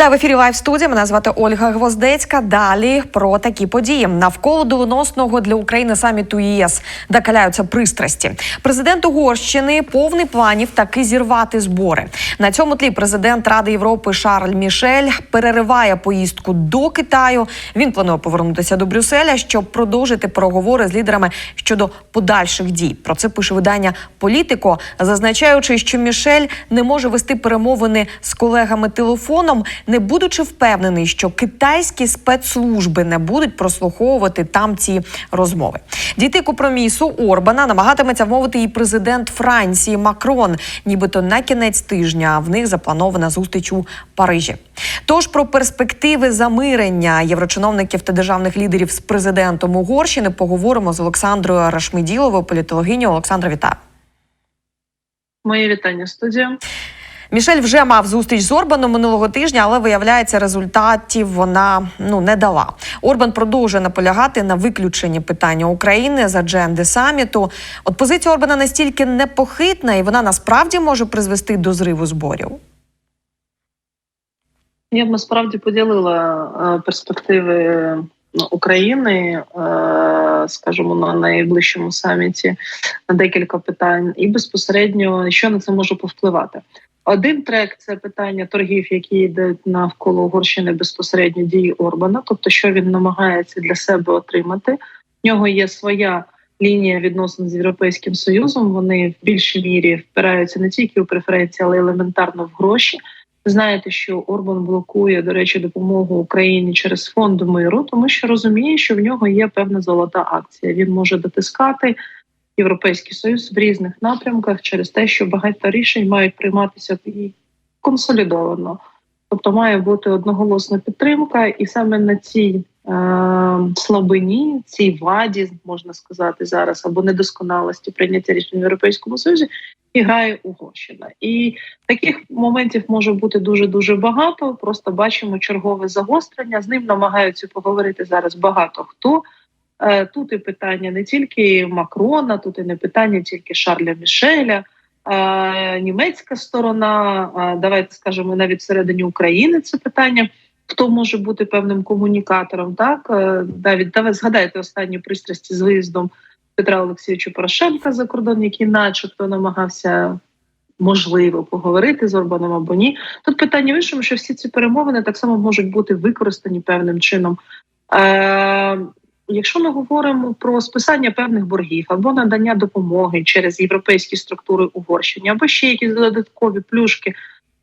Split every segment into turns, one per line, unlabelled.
Вітаю в ефірі Лайв студія. Мене звати Ольга Гвоздецька. Далі про такі події навколо доленосного для України саміту ЄС докаляються пристрасті. Президент Угорщини повний планів таки зірвати збори. На цьому тлі президент Ради Європи Шарль Мішель перериває поїздку до Китаю. Він планує повернутися до Брюсселя, щоб продовжити переговори з лідерами щодо подальших дій. Про це пише видання Політико, зазначаючи, що Мішель не може вести перемовини з колегами телефоном, не будучи впевнений, що китайські спецслужби не будуть прослуховувати там ці розмови. Дійти компромісу Орбана намагатиметься вмовити і президент Франції Макрон, нібито на кінець тижня в них запланована зустріч у Парижі. Тож про перспективи замирення єврочиновників та державних лідерів з президентом Угорщини поговоримо з Олександрою Рашмеділовою, політологиню. Олександра, вітаю.
Моє вітання студія.
Мішель вже мав зустріч з Орбаном минулого тижня, але виявляється, результатів вона ну не дала. Орбан продовжує наполягати на виключенні питання України з адженди саміту. От позиція Орбана настільки непохитна, і вона насправді може призвести до зриву зборів.
Я б насправді поділила е, перспективи ну, України, е, скажімо, на найближчому саміті на декілька питань, і безпосередньо що на це може повпливати. Один трек це питання торгів, які йдуть навколо Угорщини безпосередньо дії Орбана, тобто, що він намагається для себе отримати. В нього є своя лінія відносин з європейським союзом. Вони в більшій мірі впираються не тільки у преференції, але й елементарно в гроші. Знаєте, що Орбан блокує, до речі, допомогу Україні через фонд миру, тому що розуміє, що в нього є певна золота акція. Він може дотискати європейський союз в різних напрямках через те, що багато рішень мають прийматися і консолідовано, тобто має бути одноголосна підтримка, і саме на цій е, слабині, цій ваді можна сказати зараз, або недосконалості прийняття рішень в європейському союзі. І грає Угорщина, і таких моментів може бути дуже дуже багато. Просто бачимо чергове загострення. З ним намагаються поговорити зараз багато хто. Е, Тут і питання не тільки Макрона, тут і не питання тільки Шарля Мішеля, е, німецька сторона. е, Давайте скажемо навіть всередині України це питання. Хто може бути певним комунікатором? Так навіть давай згадайте останні пристрасті з виїздом Петра Олексійовича Порошенка за кордон, який, начебто, намагався можливо поговорити з Орбаном або ні. Тут питання в іншому, що всі ці перемовини так само можуть бути використані певним чином. Якщо ми говоримо про списання певних боргів або надання допомоги через європейські структури Угорщини, або ще якісь додаткові плюшки,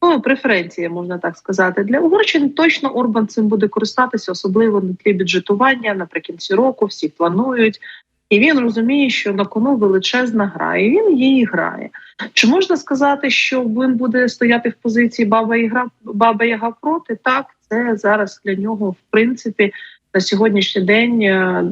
ну преференції, можна так сказати, для Угорщини точно Орбан цим буде користатися, особливо на тлі бюджетування наприкінці року. Всі планують, і він розуміє, що на кону величезна гра, і він її грає. Чи можна сказати, що він буде стояти в позиції баба Яга, баба Яга проти? Так, це зараз для нього в принципі на сьогоднішній день е,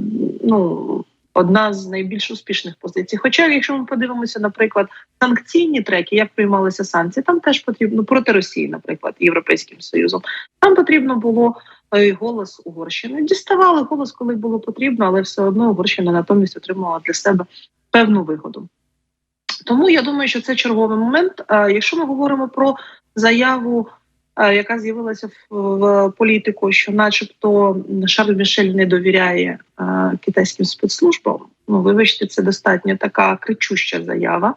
ну одна з найбільш успішних позицій. Хоча, якщо ми подивимося, наприклад, санкційні треки, як приймалися санкції, там теж потрібно проти Росії, наприклад, Європейським Союзом, там потрібно було е, голос Угорщини. Діставали голос, коли було потрібно, але все одно Угорщина натомість отримала для себе певну вигоду. Тому я думаю, що це черговий момент. Е, Якщо ми говоримо про заяву яка з'явилася в, політику, що, начебто, Шарль Мішель не довіряє е, китайським спецслужбам. Ну, вибачте, це достатньо така кричуща заява.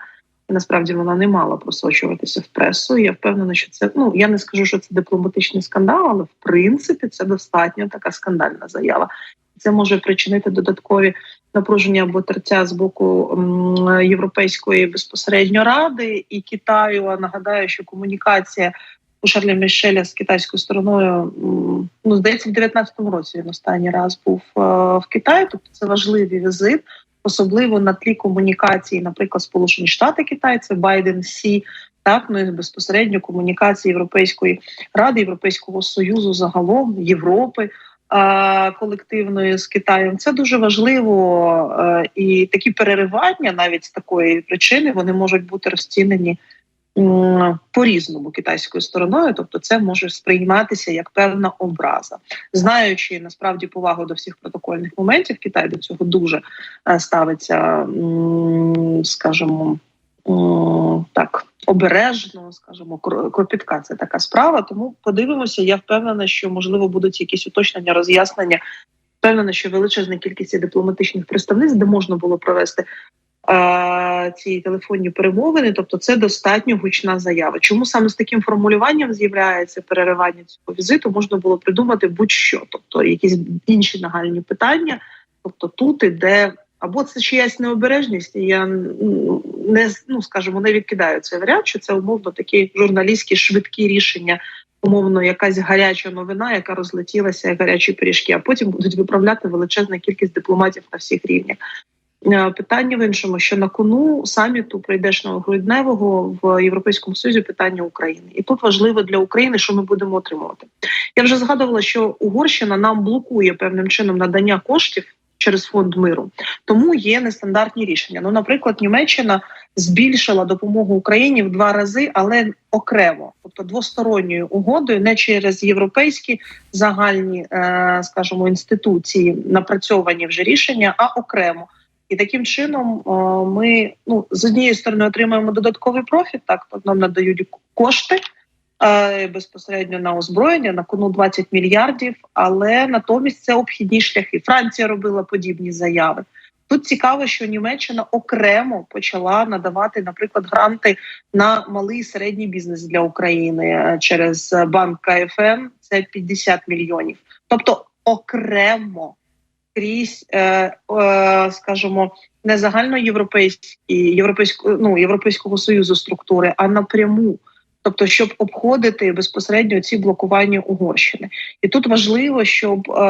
І насправді вона не мала просочуватися в пресу. Я впевнена, що це ну я не скажу, що це дипломатичний скандал, але в принципі це достатньо така скандальна заява. Це може причинити додаткові напруження або тертя з боку європейської безпосередньо ради і Китаю. А нагадаю, що комунікація у Шарля Мішеля з китайською стороною ну здається, в 19-му році він останній раз був е, в Китаї. Тобто це важливий візит, особливо на тлі комунікації, наприклад, Сполучені Штати Китай, це Байден Сі. Так, ну і безпосередньо комунікації Європейської ради, Європейського союзу загалом Європи а, колективної з Китаєм. Це дуже важливо, а, і такі переривання, навіть з такої причини, вони можуть бути розцінені по різному китайською стороною, тобто це може сприйматися як певна образа, знаючи насправді повагу до всіх протокольних моментів, Китай до цього дуже ставиться, скажімо, так обережно, скажімо, кро- кропітка. Це така справа. Тому подивимося. Я впевнена, що можливо будуть якісь уточнення, роз'яснення. Впевнена, що величезна кількість дипломатичних представництв, де можна було провести е, ці телефонні перемовини. Тобто, це достатньо гучна заява. Чому саме з таким формулюванням з'являється переривання цього візиту? Можна було придумати будь-що, тобто якісь інші нагальні питання. Тобто, тут іде або це чиясь необережність, і я не ну скажімо, не відкидаю цей варіант, що це умовно такі журналістські швидкі рішення. Умовно, якась гаряча новина, яка розлетілася як гарячі пиріжки, а потім будуть виправляти величезна кількість дипломатів на всіх рівнях. Е, Питання в іншому, що на кону саміту прийдешнього грудневого в Європейському Союзі питання України, і тут важливо для України, що ми будемо отримувати. Я вже згадувала, що Угорщина нам блокує певним чином надання коштів через фонд миру, тому є нестандартні рішення. Ну, наприклад, Німеччина збільшила допомогу Україні в два рази, але окремо, тобто двосторонньою угодою, не через європейські загальні, е, скажімо, інституції напрацьовані вже рішення, а окремо. І таким чином е, ми ну з однієї сторони отримаємо додатковий профіт, так нам надають кошти е, безпосередньо на озброєння на кону 20 мільярдів, але натомість це обхідні шляхи. Франція робила подібні заяви. Тут цікаво, що Німеччина окремо почала надавати, наприклад, гранти на малий і середній бізнес для України е, через банк КФН. Це 50 мільйонів. Тобто окремо крізь, е, е, скажімо, не загальноєвропейські європейського ну європейського союзу структури, а напряму. Тобто, щоб обходити безпосередньо ці блокування Угорщини, і тут важливо, щоб, е,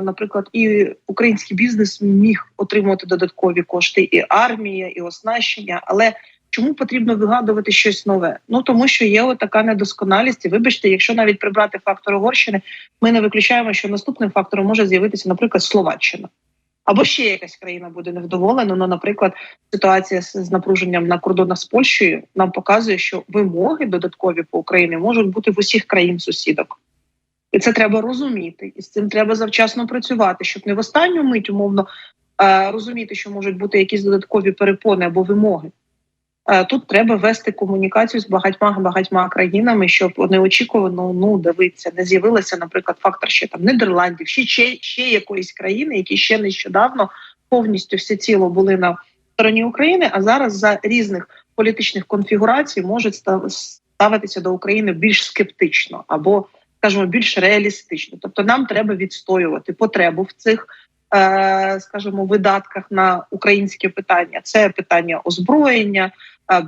наприклад, і український бізнес міг отримувати додаткові кошти, і армія, і оснащення. Але чому потрібно вигадувати щось нове? Ну тому що є така недосконалість. І вибачте, якщо навіть прибрати фактор Угорщини, ми не виключаємо, що наступним фактором може з'явитися, наприклад, Словаччина. Або ще якась країна буде невдоволена. Ну, наприклад, ситуація з, напруженням на кордонах з Польщею нам показує, що вимоги додаткові по Україні можуть бути в усіх країн сусідок. І це треба розуміти, і з цим треба завчасно працювати, щоб не в останню мить умовно е, розуміти, що можуть бути якісь додаткові перепони або вимоги. Е, Тут треба вести комунікацію з багатьма багатьма країнами, щоб неочікувано ну дивиться, не з'явилася, наприклад, фактор ще там Нідерландів, ще, ще ще якоїсь країни, які ще нещодавно повністю всеціло були на стороні України, а зараз за різних політичних конфігурацій можуть став- ставитися до України більш скептично або, скажімо, більш реалістично. Тобто, нам треба відстоювати потребу в цих. е, Скажімо, видатках на українське питання це питання озброєння,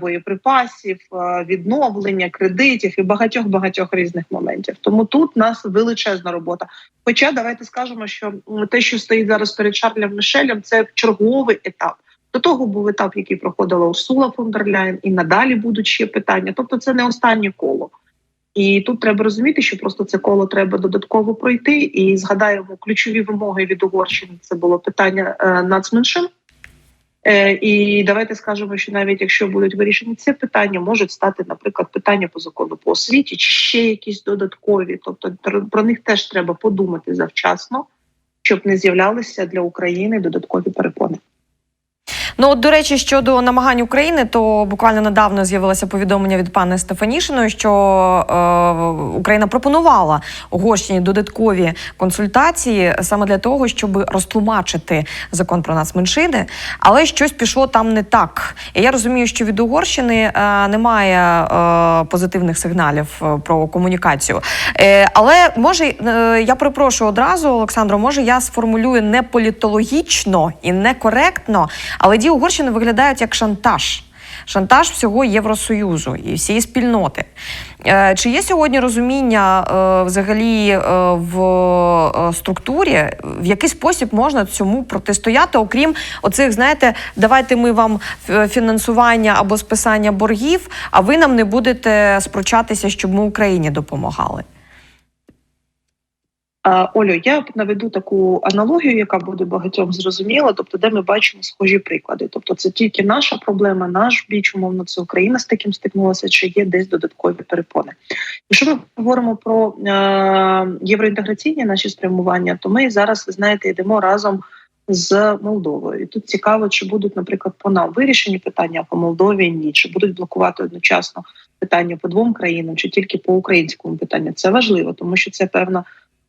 боєприпасів, е, відновлення кредитів і багатьох багатьох різних моментів. Тому тут нас величезна робота. Хоча давайте скажемо, що те, що стоїть зараз перед Шарлем Мішелем, це черговий етап. До того був етап, який проходила Урсула фон дер Ляєн, і надалі будуть ще питання. Тобто, це не останнє коло. І тут треба розуміти, що просто це коло треба додатково пройти. І згадаємо ключові вимоги від Угорщини. Це було питання е, нацменшин. Е, і давайте скажемо, що навіть якщо будуть вирішені ці питання, можуть стати, наприклад, питання по закону по освіті, чи ще якісь додаткові. Тобто про них теж треба подумати завчасно, щоб не з'являлися для України додаткові перепони.
Ну, от, до речі, щодо намагань України, то буквально недавно з'явилося повідомлення від пани Стефанішиної, що е, Україна пропонувала Угорщині додаткові консультації саме для того, щоб розтлумачити закон про нацменшини, але щось пішло там не так. І я розумію, що від Угорщини е, немає е, позитивних сигналів е, про комунікацію. Е, але може, е, я перепрошую одразу, Олександро, може я сформулюю не політологічно і не коректно, але Угорщини виглядають як шантаж. Шантаж всього Євросоюзу і всієї спільноти. Е, Чи є сьогодні розуміння е, взагалі е, в структурі, в який спосіб можна цьому протистояти, окрім оцих, знаєте, давайте ми вам фінансування або списання боргів, а ви нам не будете спрочатися, щоб ми Україні допомагали?
Олю, я наведу таку аналогію, яка буде багатьом зрозуміла, тобто, де ми бачимо схожі приклади. Тобто, це тільки наша проблема, наш біч, умовно, це Україна з таким стикнулася, чи є десь додаткові перепони. Якщо ми говоримо про е, євроінтеграційні наші спрямування, то ми зараз, ви знаєте, йдемо разом з Молдовою. І тут цікаво, чи будуть, наприклад, по нам вирішені питання по Молдові ні, чи будуть блокувати одночасно питання по двом країнам, чи тільки по українському питанню. Це важливо, тому що це певна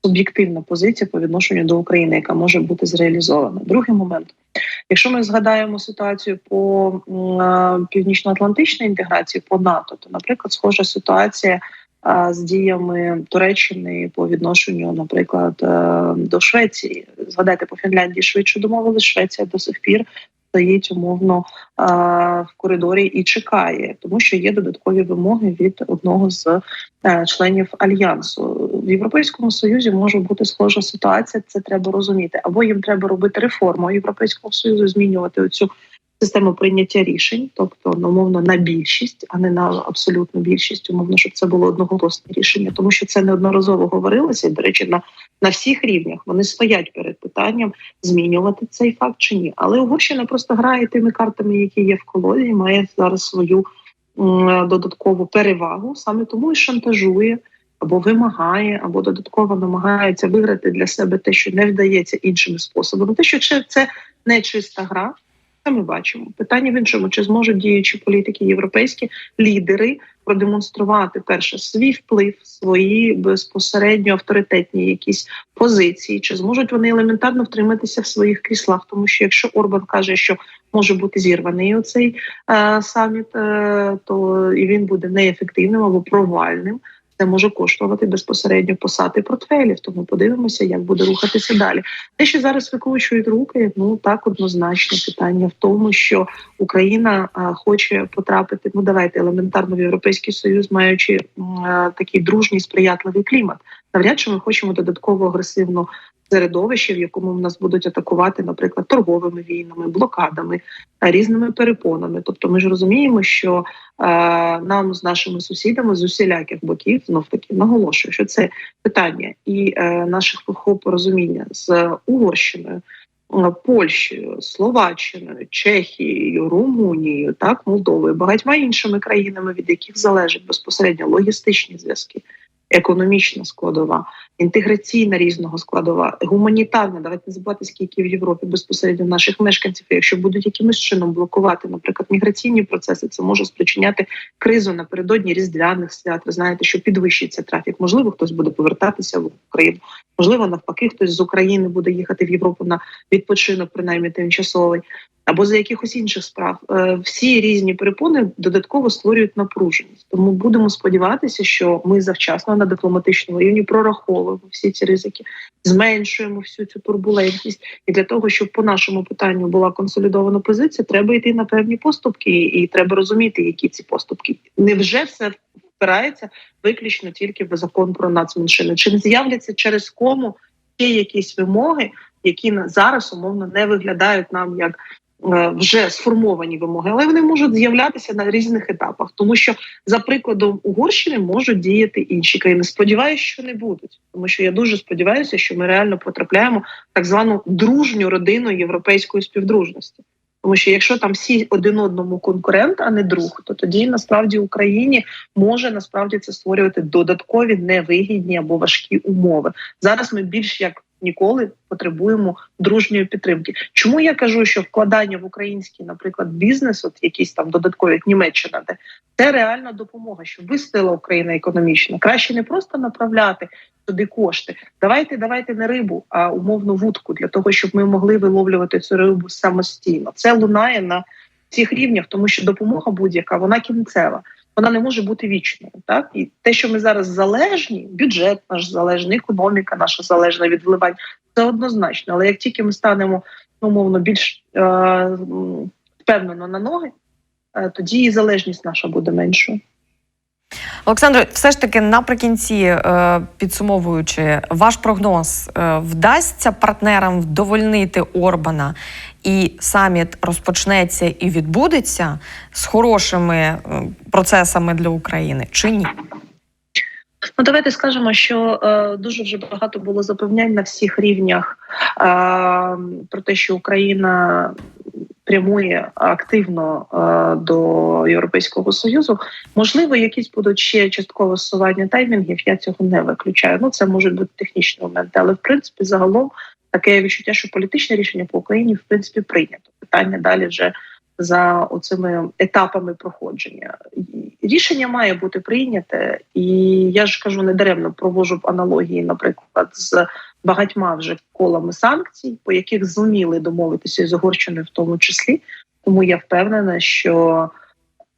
суб'єктивна позиція по відношенню до України, яка може бути зреалізована. Другий момент, якщо ми згадаємо ситуацію по північно-атлантичній інтеграції по НАТО, то, наприклад, схожа ситуація з діями Туреччини по відношенню, наприклад, е, до Швеції. Згадайте, по Фінляндії швидше домовились. Швеція до сих пір стоїть умовно в коридорі і чекає, тому що є додаткові вимоги від одного з е, членів альянсу. В Європейському Союзі може бути схожа ситуація. Це треба розуміти. Або їм треба робити реформу Європейського союзу, змінювати оцю систему прийняття рішень, тобто ну, умовно на більшість, а не на абсолютну більшість, умовно, щоб це було одноголосне рішення, тому що це неодноразово говорилося. І, до речі, на, на всіх рівнях вони стоять перед питанням змінювати цей факт чи ні. Але Угорщина просто грає тими картами, які є в колоді, має зараз свою м, додаткову перевагу, саме тому і шантажує. Або вимагає, або додатково намагається виграти для себе те, що не вдається іншими способами. Те, що це не чиста гра, це ми бачимо. Питання в іншому: чи зможуть діючі політики, європейські лідери продемонструвати перше свій вплив, свої безпосередньо авторитетні якісь позиції, чи зможуть вони елементарно втриматися в своїх кріслах? Тому що якщо Орбан каже, що може бути зірваний оцей е, саміт, е, то і він буде неефективним або провальним. Це може коштувати безпосередньо посади портфелів. Тому подивимося, як буде рухатися далі. Те, що зараз викручують руки, ну так однозначно питання в тому, що Україна а, хоче потрапити. Ну давайте елементарно в європейський союз, маючи а, такий дружній сприятливий клімат. Навряд чи ми хочемо додатково агресивну середовище, в якому в нас будуть атакувати, наприклад, торговими війнами, блокадами, різними перепонами. Тобто, ми ж розуміємо, що е, нам з нашими сусідами з усіляких боків знов таки наголошую, що це питання і е, наших порозуміння з Угорщиною. е, Польщею, Словаччиною, Чехією, Румунією, так Молдовою, багатьма іншими країнами, від яких залежать безпосередньо логістичні зв'язки, економічна складова, інтеграційна різного складова, гуманітарна. Давайте не забувати, скільки в Європі безпосередньо наших мешканців. Якщо будуть якимось чином блокувати, наприклад, міграційні процеси, це може спричиняти кризу напередодні різдвяних свят. Ви знаєте, що підвищиться трафік. Можливо, хтось буде повертатися в Україну. Можливо, навпаки, хтось з України буде їхати в Європу на відпочинок, принаймні тимчасовий, або за якихось інших справ. Е, Всі різні перепони додатково створюють напруженість. Тому будемо сподіватися, що ми завчасно на дипломатичному рівні прораховуємо всі ці ризики, зменшуємо всю цю турбулентність. І для того, щоб по нашому питанню була консолідована позиція, треба йти на певні поступки, і треба розуміти, які ці поступки. Невже все впирається виключно тільки в закон про нацменшини? Чи не з'являться через кому ще якісь вимоги, які зараз умовно не виглядають нам як вже сформовані вимоги, але вони можуть з'являтися на різних етапах, тому що за прикладом Угорщини можуть діяти інші країни. Сподіваюся, що не будуть, тому що я дуже сподіваюся, що ми реально потрапляємо в так звану дружню родину європейської співдружності. Тому що якщо там всі один одному конкурент, а не друг, то тоді насправді Україні може насправді це створювати додаткові невигідні або важкі умови. Зараз ми більш як ніколи потребуємо дружньої підтримки. Чому я кажу, що вкладання в український, наприклад, бізнес, от якісь там додаткові як Німеччина, де це реальна допомога, щоб вистояла Україна економічно. Краще не просто направляти туди кошти. Давайте, давайте не рибу, а умовну вудку для того, щоб ми могли виловлювати цю рибу самостійно. Це лунає на всіх рівнях, тому що допомога будь-яка вона кінцева. Вона не може бути вічною, так і те, що ми зараз залежні, бюджет наш залежний, економіка наша залежна від вливань, це однозначно. Але як тільки ми станемо ну, умовно більш е- впевнено на ноги, е, тоді і залежність наша буде меншою.
Олександр, все ж таки наприкінці, е, підсумовуючи, ваш прогноз е, вдасться партнерам вдовольнити Орбана, і саміт розпочнеться і відбудеться з хорошими е, процесами для України чи ні?
Ну, давайте скажемо, що е, дуже вже багато було запевнянь на всіх рівнях е, про те, що Україна прямує активно е, до Європейського союзу. Можливо, якісь будуть ще часткове зсування таймінгів. Я цього не виключаю. Ну це можуть бути технічні моменти, але в принципі загалом таке відчуття, що політичне рішення по Україні в принципі прийнято. Питання далі вже за оцими етапами проходження. Рішення має бути прийняте, і я ж кажу недаремно провожу аналогії, наприклад, з багатьма вже колами санкцій, по яких зуміли домовитися з Угорщиною, в тому числі. Тому я впевнена, що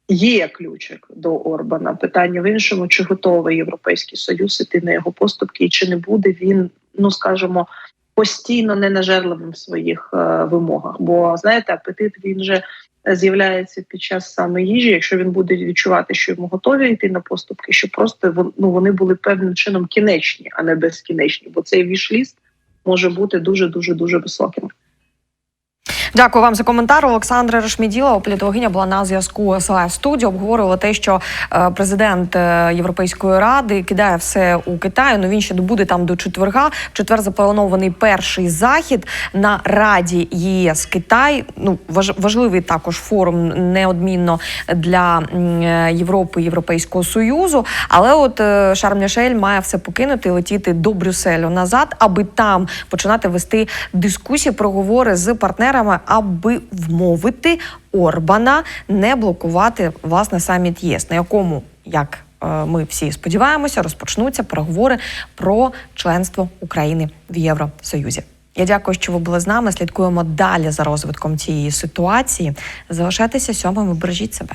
є ключик до Орбана. Питання в іншому, чи готовий Європейський Союз іти на його поступки, і чи не буде він, ну скажімо, постійно ненажерливим в своїх е, вимогах. Бо знаєте, апетит він же з'являється під час саме їжі, якщо він буде відчувати, що йому готові йти на поступки, що просто ну, вони були певним чином кінечні, а не безкінечні, бо цей вішліст може бути дуже дуже дуже високим.
Дякую вам за коментар. Олександра Решміділа, політологиня, була на зв'язку з Studio. Обговорювала те, що е, президент е, Європейської ради кидає все у Китаю. Ну він ще буде там до четверга. В четвер запланований перший захід на Раді ЄС Китай. Ну важ- важливий також форум неодмінно для е, Європи Європейського союзу. Але от Шарм-Ляшель має все покинути летіти до Брюсселю назад, аби там починати вести дискусії, проговори з партнерами, аби вмовити Орбана не блокувати власне саміт ЄС, на якому як е, ми всі сподіваємося, розпочнуться переговори про членство України в Євросоюзі. Я дякую, що ви були з нами. Слідкуємо далі за розвитком цієї ситуації. Залишайтеся сьомими, бережіть себе.